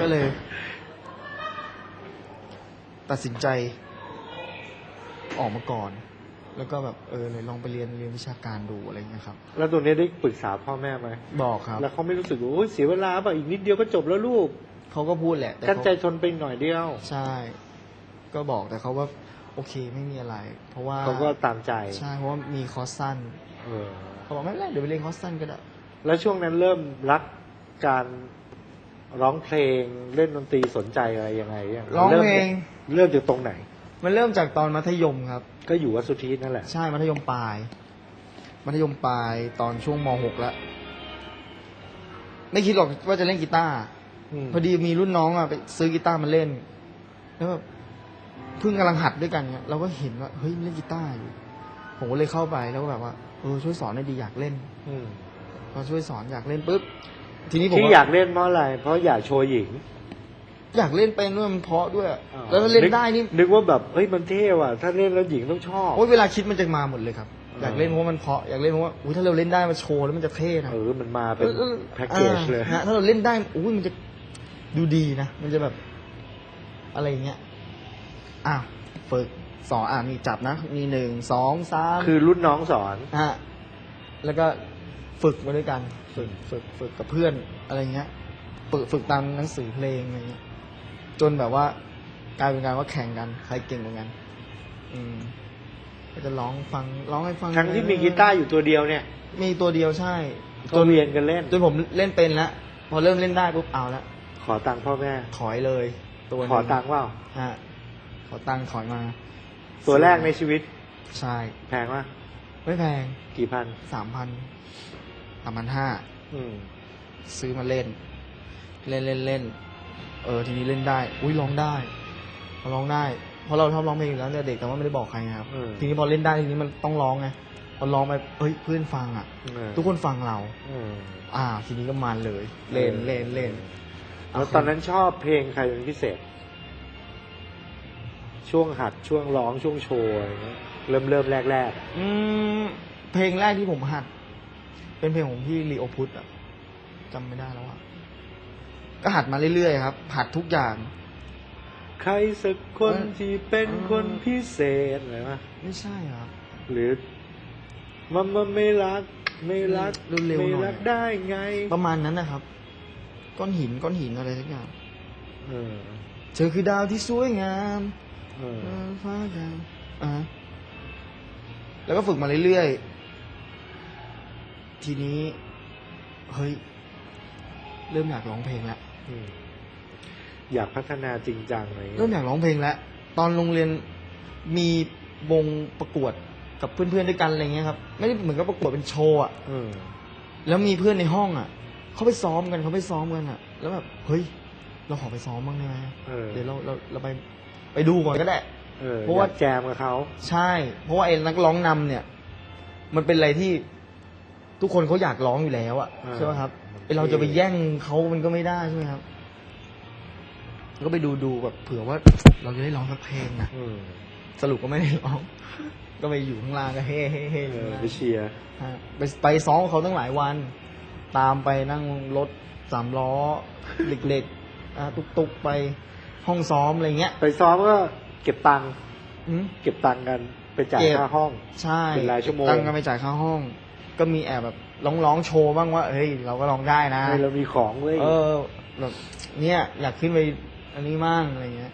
ก็เลย ตัดสินใจออกมาก่อน แล้วก็แบบเออเลยลองไปเรียนเรียนวิชาการดูอะไรเงี้ยครับ แล้วตัวนี้ได้ปรึกษาพ่อแม่ไหมบอกครับ แล้วเขาไม่รู้สึกว่าโอ้ยเสียเวลาป่ะอีกนิดเดียวก็จบแล้วลูกเขาก็พูดแหละแต่กั้นเขาใจทนไปหน่อยเดียว ใช่ ก็บอกแต่เขาว่า โอเคไม่มีอะไร เพราะว่าเขาก็ตามใจ ใช่เพราะว่ามีคอร์สสั้นเออเขาบอกไม่เป็นไรเดี๋ยวไปเรียนคอร์สสั้นก็ได้ แล้วช่วงนั้นเริ่มรักการร้องเพลงเล่นดนตรีสนใจอะไรยังไงยังร้องเพลง เริ่มจากตรงไหน มันเริ่มจากตอนมัธยมครับ ก็อยู่วัดสุทีนั่นแหละ ใช่มัธยมปลาย มัธยมปลายตอนช่วงม .6 แล้วไม่คิดหรอกว่าจะเล่นกีตาร์มพอดีมีรุ่นน้องอะไปซื้อกีตาร์มาเล่น แล้วแบบเพิ่งกำลังหัดด้วยกันเนี่ยเราก็เห็นว่าเฮ้ยเล่นกีตาร์อยู่ผมก็เลยเข้าไปแล้วก็แบบว่าเออช่วยสอนหน่อยดีอยากเล่น อืม พอช่วยสอนอยากเล่นปุ๊บทีนี้ผมที่อยากเล่นเพราะอะไร เพราะอยากโชว์หญิง อยากเล่นเป็นด้วยมันเพราะด้วยอ่าแล้วถ้าเล่นได้นี่นึกว่าแบบเฮ้ยมันเท่ว่ะถ้าเล่นแล้วหญิงต้องชอบโอ้ยเวลาคิดมันจะมาหมดเลยครับอ่าอยากเล่นเพราะมันเพราะอยากเล่นเพราะว่าอุ้ยถ้าเราเล่นได้มาโชว์แล้วมันจะเท่นะเออมันมาเป็นออแพ็กเกจเลยอ่าฮะถ้าเราเล่นได้อุ้ยมันจะดูดีนะมันจะแบบ อะไรอย่างเงี้ยอ้าวฝึกสอนอ่ามีจับนะ มีหนึ่งสองสามคือรุ่นน้องสอนฮะแล้วก็ ฝึกมาด้วยกันฝึกฝึกฝึกกับเพื่อนอะไรเงี้ยฝึกฝึกตามหนังสือเพลงอะไรเงี้ย จนแบบว่ากลายเป็นการว่าแข่งกัน ใครเก่งกว่ากัน อืมก็จะร้องฟังร้องให้ฟังทั้งที่มีกีตาร์อยู่ตัวเดียวเนี่ย มีตัวเดียวใช่ก็เรียนกันเล่นจนผมเล่นเป็นแล้วพอเริ่มเล่นได้ปุ๊บเอาละขอตังค์พ่อแม่ถอยเลย ตัวหนึ่ขอตังค์ว่าฮะขอตังค์ถอยมา ตัวแรกในชีวิต ใช่ แพงวะไม่แพง กี่พันสามพัน สามพันห้าอืมซื้อมาเล่น เล่นเล่นเล่นเออทีนี้เล่นได้ อุ้ยร้องได้พอร้องได้ เพราะเราชอบร้องเพลงอยู่แล้วตั้งแต่เด็กแต่ว่าไม่ได้บอกใครไงครับอืมทีนี้พอเล่นได้ทีนี้มันต้องร้องไงพอร้องไปเฮ้ยเพื่อนฟังอะเออทุกคนฟังเราอืมอ่า ทีนี้ก็มันเลย เล่นเล่นเล่นแล้วตอนนั้นชอบเพลงใครเป็นพิเศษ ช่วงหัดช่วงร้องช่วงโชว์อะไรเงี้ยเริ่มเริ่มแรกแรกอืมเพลงแรกที่ผมหัด เป็นเพลงของพี่ลีโอพุทธอะจำไม่ได้แล้วอะก็หัดมาเรื่อยๆครับ หัดทุกอย่างๆใครสักคนที่เป็นคนพิเศษอะไรวะไม่ใช่ครับ หรือมันมันไม่รัก ไม่รักเร็วๆหน่อย ไม่รักได้ไงประมาณนั้นนะครับ ก้อนหินก้อนหินอะไรสักอย่าง เออเธอคือดาวที่สวยงามเออเออฟ้าดาวอ่าแล้วก็ฝึกมาเรื่อยๆ ทีนี้ เฮ้ย เริ่มอยากร้องเพลงแล้วมอยากพัฒนาจริงจังอะไรเงี้ยเริ่มอยากร้องเพลงแล้วตอนโรงเรียนมีวงประกวดกับเพื่อนๆด้วยกันอะไรเงี้ยครับ ไม่ได้เหมือนกับประกวดเป็นโชว์อะเออแล้วมีเพื่อนในห้องอะเขาไปซ้อมกันเขาไปซ้อมกันอะแล้วแบบเฮ้ย เราขอไปซ้อมบ้างได้ไหมเออเดี๋ยวเราเราเราไปไปดูก่อนก็ได้เออเพราะว่าอยกแจมกับเขาใช่ เพราะว่าไอ้นักร้องนำเนี่ย มันเป็นอะไรที่ ทุกคนเขาอยากร้องอยู่แล้วอะใช่ไหมครับไอ้เราจะไปแย่งเขามันก็ไม่ได้ใช่ไหมครับ ก็ไปดูดูแบบเผื่อว่า เราจะได้ร้องสักเพลงนะอืมสรุปก็ไม่ได้ร้อง ก็ไปอยู่ข้างล่างก็เฮ้เฮ้เฮ้อเอยู่อข้างล่าง ไปเชียร์ฮะไปไปซ้อมกับเขาตั้งหลายวัน ตามไปนั่งรถสามล้อเหล็กๆอะตุกๆไปห้องซ้อมอะไรเงี้ยไปซ้อมก็เก็บตังค์อืม เก็บตังค์กันไปจ่ายเก็บ ค่าห้อง ใช่เป็นรายชั่วโมง ตั้งกันไปจ่ายค่าห้อง ก็มีแอบแบบร้องร้องๆโชว์บ้างว่าเฮ้ยเราก็ร้องได้นะให้เรามีของเว้ยเออแบบเนี่ยอยากขึ้นไปอันนี้มั่งอะไรเงี้ย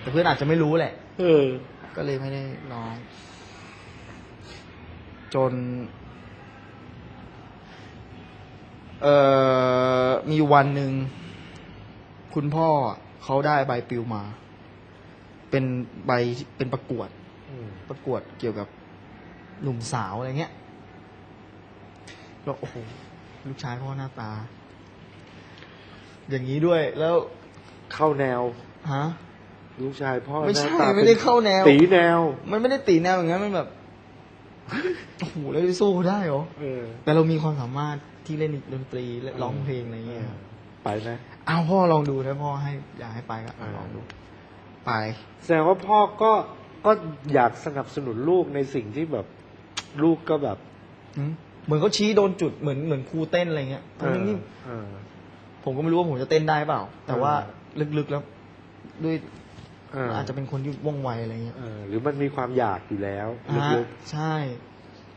แต่เพื่อนอาจจะไม่รู้แหละ เออ ก็เลยไม่ได้ร้อง จน เอ่อมีวันหนึ่ง คุณพ่อเขาได้ใบปลิวมา เป็นใบเป็นประกวดอืมประกวดเกี่ยวกับหนุ่มสาวอะไรเงี้ย แล้วโอ้โหลูกชายพ่อหน้าตา อย่างนี้ด้วยแล้วเข้าแนว ฮะ ลูกชายพ่อไม่ใช่หน้าตาไม่ได้เข้าแนว ตีแนว มันไม่ได้ตีแนวอย่างนั้นมันแบบ โอ้โหแล้วจะสู้เขาได้เหรอ เออ แต่เรามีความสามารถที่เล่นดนตรีและร้องเพลงอะไรเงี้ยไปไหมเอาพ่อลองดูถ้าพ่อให้อยากให้ไปก็อ่าลองดู ไป แสดงว่าพ่อก็ก็อยากสนับสนุนลูกในสิ่งที่แบบ ลูกก็แบบหืม เหมือนเขาชี้โดนจุดเหมือนเหมือนครูเต้นอะไรเงี้ยเออทั้งๆที่เออ ผมก็ไม่รู้ว่าผมจะเต้นได้เปล่า แต่ว่าเอลึกๆแล้วด้วยเอออาจจะเป็นคนที่ว่องไวอะไรเงี้ยเออหรือมันมีความอยากอยู่แล้วอ่าลึกใช่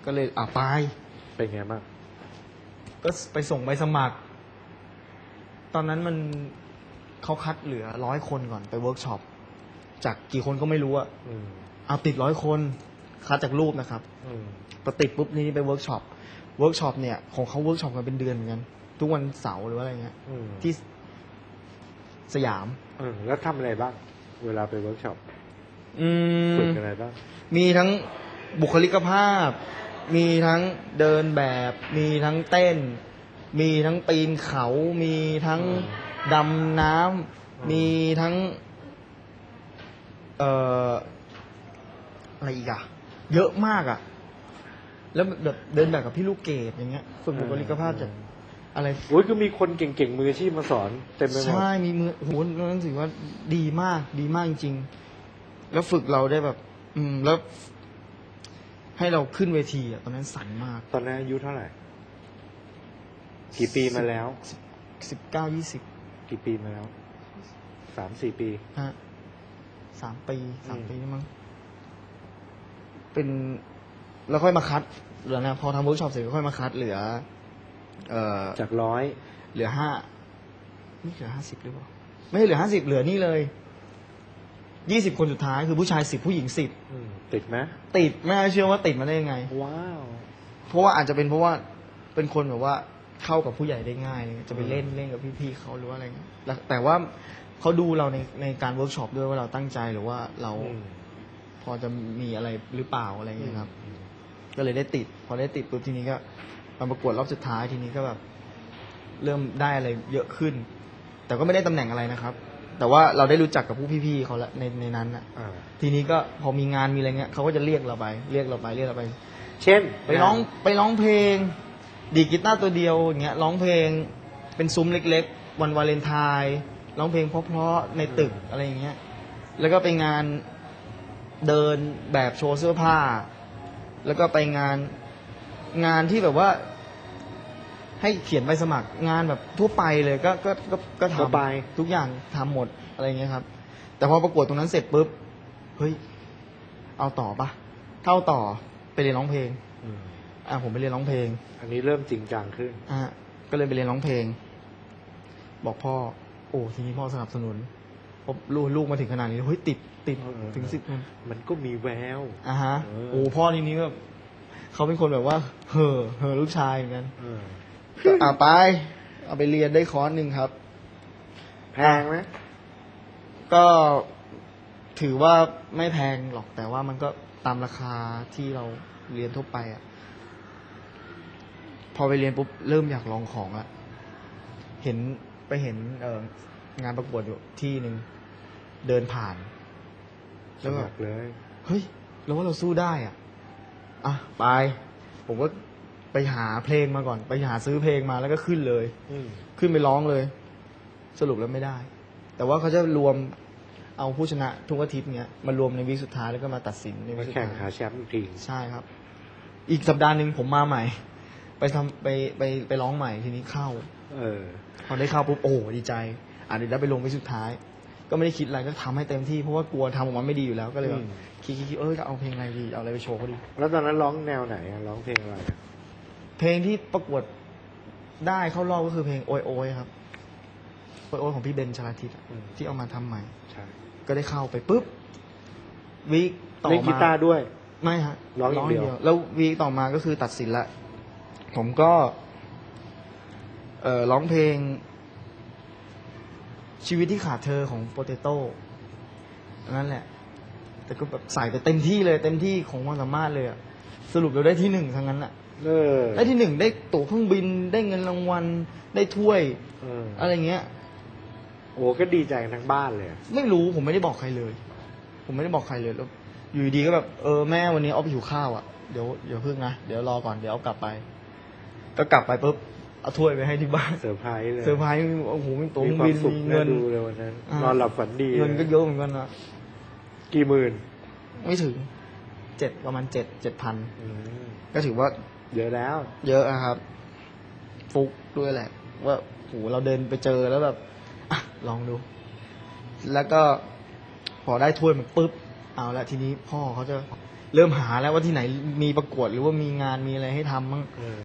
ก็เลยอะไปๆเป็นไงบ้างก็ไปส่งใบสมัคร ตอนนั้นมันเขาคัดเหลือร้อยคนก่อนไปเวิร์กช็อปจากกี่คนก็ไม่รู้อะอืมเอาติดร้อยคน คัดจากรูปนะครับอืมพอติดปุ๊บนี่ไปเวิร์กช็อปเวิร์กช็อปเนี่ยของเขาเวิร์กช็อปกันเป็นเดือนเหมือนกันทุกวันเสาร์หรือว่าอะไรเงี้ยอืมที่สยามเออแล้วทำอะไรบ้าง เวลาไปเวิร์กช็อปอืมฝึกอะไรบ้างมีทั้งบุคลิกภาพ มีทั้งเดินแบบ มีทั้งเต้น มีทั้งปีนเขา มีทั้งดำน้ำมีทั้ง เอ่ออะไรอีกอะ เยอะมากอะแล้วแบบเดินแบบกับพี่ลูกเกดอย่างเงี้ยฝึกบุคลิกภาพจากอะไรโอ้ยก็มีคนเก่งๆมืออาชีพมาสอนเต็มไปหมดใช่มีมือโอ้โหนั่นถือว่าดีมาก ดีมากจริงๆ แล้วฝึกเราได้แบบ อืมแล้ว ให้เราขึ้นเวทีอะตอนนั้นสั่นมาก ตอนนั้นอายุเท่าไหร่ กี่ปีมาแล้วสิบเก้ายี่สิบกี่ปีมาแล้วสามสี่ปีฮะสามปีสามอืมปีนี่มั้ง เป็นแล้วค่อยมาคัดเหลือนะพอทำเวิร์กช็อปเสร็จก็ค่อยมาคัดเหลือ เอ่อจากร้อยเหลือห้านี่เหลือห้าสิบหรือเปล่าไม่ใช่เหลือห้าสิบเหลือนี่เลยยี่สิบคนสุดท้ายคือผู้ชายสิบผู้หญิงสิบอืมติดไหมติดไม่น่าเชื่อว่าติดมาได้ยังไง ว้าว เพราะว่าอาจจะเป็นเพราะว่าเป็นคนแบบว่าเข้ากับผู้ใหญ่ได้ง่ายจะไปเล่นเล่นกับพี่ๆเขาหรือว่าอะไรเงี้ยแล้วแต่ว่าเขาดูเราในในการเวิร์กช็อปด้วยว่าเราตั้งใจหรือว่าเราอืม พอจะมีอะไรหรือเปล่าอะไรเงี้ยครับอืมก็เลยได้ติด พอได้ติดปุ๊บทีนี้ก็มาประกวดรอบสุดท้ายทีนี้ก็แบบ เริ่มได้อะไรเยอะขึ้น แต่ก็ไม่ได้ตำแหน่งอะไรนะครับ แต่ว่าเราได้รู้จักกับผู้พี่ๆเขาละในในนั้นนะอ่า ทีนี้ก็พอมีงานมีอะไรเงี้ยเขาก็จะเรียกเราไป เรียกเราไปเรียกเราไป เช่นไปร้องไปร้องเพลง ดีดกีตาร์ตัวเดียวอย่างเงี้ยร้องเพลงเป็นซุ้มเล็กๆ วันวาเลนไทน์ร้องเพลงเพราะๆในตึกอะไรอย่างเงี้ยแล้วก็ไปงาน เดินแบบโชว์เสื้อผ้า แล้วก็ไปงานงานที่แบบว่า ให้เขียนใบสมัครงานแบบทั่วไปเลยก็ก็ก็ก็ทั่วไป ทำทุกอย่างทำหมดอะไรเงี้ยครับ แต่พอประกวดตรงนั้นเสร็จปุ๊บเฮ้ยเอาต่อปะเท่าต่อไปเรียนร้องเพลง อืมอะผมไปเรียนร้องเพลง อันนี้เริ่มจริงจังขึ้น อะก็เลยไปเรียนร้องเพลง บอกพ่อ โอ้ทีนี้พ่อสนับสนุนพบลูกลูกมาถึงขนาดนี้เฮ้ยติด ติดถึงสิบคนมันก็มีแววอะฮะโอ้พ่อทีนี้แบบเขาเป็นคนแบบว่า เห่อเห่อลูกชายเหมือนกันเออก็อะไป เอาไปเรียนได้คอร์สหนึ่งครับแพงไหมก็ถือว่าไม่แพงหรอกแต่ว่ามันก็ตามราคาที่เราเรียนทั่วไปอะ พอไปเรียนปุ๊บเริ่มอยากลองของอะเห็นไปเห็นเองานประกวดอยู่ที่หนึ่งเดินผ่าน แล้วก็มัครเลยเฮ้ยเราว่าเราสู้ได้อะอะไป ผมก็ไปหาเพลงมาก่อน ไปหาซื้อเพลงมาแล้วก็ขึ้นเลย อืมขึ้นไปร้องเลย สรุปแล้วไม่ได้ แต่ว่าเขาจะรวมเอาผู้ชนะทุกอาทิตย์เนี้ยมารวมในวีคสุดท้ายแล้วก็มาตัดสินในวีมาคสุดแข่งท้าหายแชมป์อีกทีใช่ครับ อีกสัปดาห์หนึ่งผมมาใหม่ ไปทำไปไปไปร้องใหม่ทีนี้เข้า เออ พอได้เข้าปุ๊บโอ้ดีใจอะเดี๋ยวได้ไปลงวีคสุดท้าย ก็ไม่ได้คิดอะไรก็ทำให้เต็มที่เพราะว่ากลัวทำออกมาไม่ดีอยู่แล้วก็เลยแบบอืม คิดคิดคิดเออจะเอาเพลงอะไรดีเอาอะไรไปโชว์เขาดี แล้วตอนนั้นร้องแนวไหนอะร้องเพลงอะไรอะเพลงที่ประกวดได้เข้ารอบก็คือเพลงโอยโอยครับโอยโอยของพี่เบนชลาทิศอะอืมที่เอามาทำใหม่ ใช่ก็ได้เข้าไปปุ๊บวีคต่อเล่นกีมา ตาร์ด้วย ไม่ฮะร้องอย่างเดียว แล้ววีคต่อมาก็คือตัดสินละ ผมก็ เอ่อร้องเพลง ชีวิตที่ขาดเธอของโปเตโต้นั่นแหละ แต่ก็แบบใส่ไปเต็มที่เลยเต็มที่ของความสามารถเลยอะสรุปเราได้ที่หนึ่งทั้งนั้นอะเออได้ที่หนึ่งได้ตั๋วเครื่องบินได้เงินรางวัลได้ถ้วย เอออะไรเงี้ย โอ้ก็ดีใจกันทั้งบ้านเลยอะไม่รู้ผมไม่ได้บอกใครเลย ผมไม่ได้บอกใครเลยแล้ว อยู่ดีๆก็แบบเออแม่วันนี้เอาไปหิวข้าวอะเดี๋ยวเดี๋ยวเพิ่งนะเดี๋ยวรอก่อนเดี๋ยวเอากลับไป ก็กลับไปปุ๊บ เอาถ้วยไปให้ที่บ้านเซอร์ไพรส์เลยเซอร์ไพรส์โอ้โหมีตั๋วมีเครื่องความบินสุขมีน่าเงินดูเลยวันนั้นอ่านนอนหลับฝันดีเงินก็เยอะเหมือนกันนะกี่หมื่น ไม่ถึงเจ็ดประมาณเจ็ดเจ็ดพันอืมก็ถือว่า เยอะแล้ว เยอะอะครับ ฟุกด้วยแหละ ว่าโหเราเดินไปเจอแล้วแบบอะลองดู แล้วก็พอได้ถ้วยมันปุ๊บ เอาละทีนี้พ่อเขาจะเริ่มหาแล้วว่าที่ไหนมีประกวดหรือว่ามีงานมีอะไรให้ทำบ้างเออ